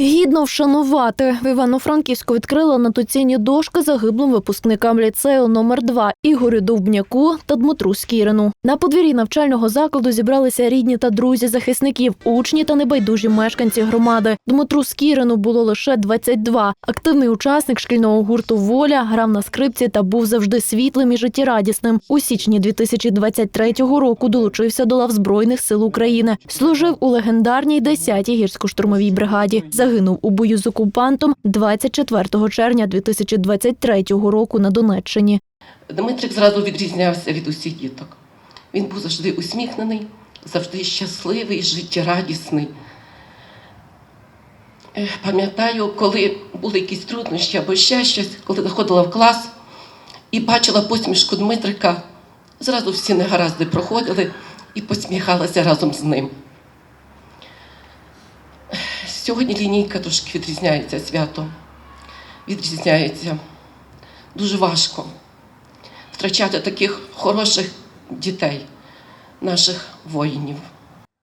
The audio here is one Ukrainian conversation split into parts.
Гідно вшанувати в Івано-Франківську відкрили анотаційні дошки загиблим випускникам ліцею номер 2 Ігорю Довбняку та Дмитру Скірину. На подвір'ї навчального закладу зібралися рідні та друзі захисників, учні та небайдужі мешканці громади. Дмитру Скірину було лише 22. Активний учасник шкільного гурту Воля грав на скрипці та був завжди світлим і життєрадісним. У січні 2023 року долучився до лав Збройних сил України. Служив у легендарній 10-й гірсько-штурмовій бригаді. Загинув у бою з окупантом 24 червня 2023 року на Донеччині. Дмитрик зразу відрізнявся від усіх діток. Він був завжди усміхнений, завжди щасливий, життєрадісний. Е, Пам'ятаю, коли були якісь труднощі або ще щось, коли заходила в клас і бачила посмішку Дмитрика, зразу всі негаразди проходили і посміхалася разом з ним. Сьогодні лінійка трошки відрізняється свято. Відрізняється. Дуже важко втрачати таких хороших дітей, наших воїнів.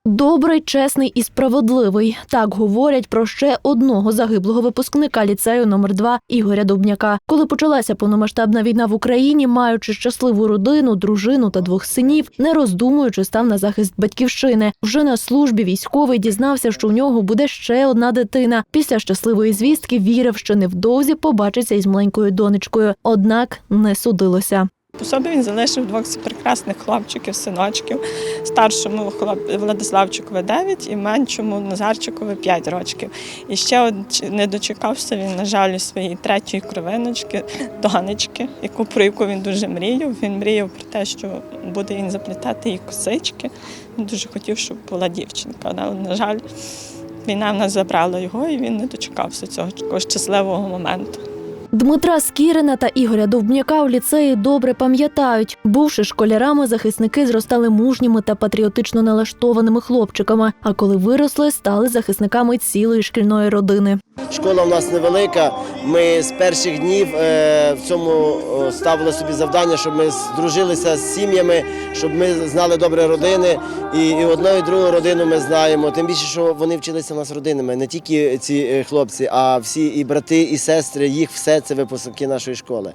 Добрий, чесний і справедливий. Так говорять про ще одного загиблого випускника ліцею номер 2 Ігоря Дубняка. Коли почалася повномасштабна війна в Україні, маючи щасливу родину, дружину та двох синів, не роздумуючи, став на захист батьківщини. Вже на службі військовий дізнався, що у нього буде ще одна дитина. Після щасливої звістки вірив, що невдовзі побачиться із маленькою донечкою. Однак не судилося. По собі він залишив двох прекрасних хлопчиків, синочків. Старшому Владиславчикові 9 і меншому Назарчикові 5 років. І ще не дочекався він, на жаль, своєї третьої кровиночки, донечки, яку про яку він дуже мріяв. Він мріяв про те, що буде він заплітати їй косички. Він дуже хотів, щоб була дівчинка. Але, на жаль, війна в нас забрала його, і він не дочекався цього щасливого моменту. Дмитра Скірина та Ігоря Довбняка в ліцеї добре пам'ятають. Бувши школярами, захисники зростали мужніми та патріотично налаштованими хлопчиками. А коли виросли, стали захисниками цілої шкільної родини. Школа у нас невелика. Ми з перших днів е, в цьому ставили собі завдання, щоб ми здружилися з сім'ями, щоб ми знали добре родини. І, і одну, і другу родину ми знаємо. Тим більше, що вони вчилися у нас родинами, не тільки ці е, хлопці, а всі і брати, і сестри, їх все це випускники нашої школи.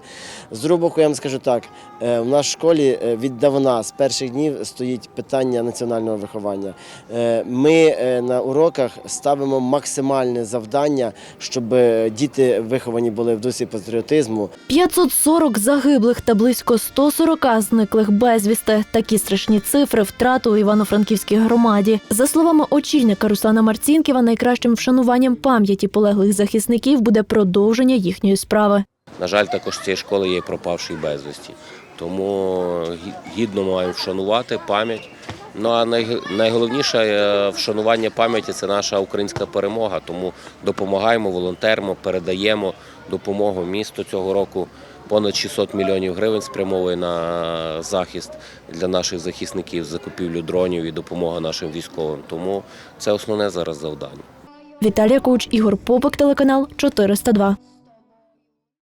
З другого боку, я вам скажу так: е, в нашій школі е, віддавна з перших днів стоїть питання національного виховання. Е, Ми на уроках ставимо максимальне завдання, щоб діти виховані були в дусі патріотизму. 540 загиблих та близько 140 зниклих безвісти. Такі страшні цифри втрати у Івано-Франківській громаді. За словами очільника Руслана Марцінківа, найкращим вшануванням пам'яті полеглих захисників буде продовження їхньої справи. На жаль, також з цієї школи є пропавший безвісті. Тому гідно маємо вшанувати пам'ять. Ну а найголовніше е, вшанування пам'яті це наша українська перемога. Тому допомагаємо, волонтеримо, передаємо допомогу місту цього року. Понад 600 мільйонів гривень спрямовує на захист для наших захисників, закупівлю дронів і допомога нашим військовим. Тому це основне зараз завдання. Віталія Куч, Ігор Попик, телеканал 402.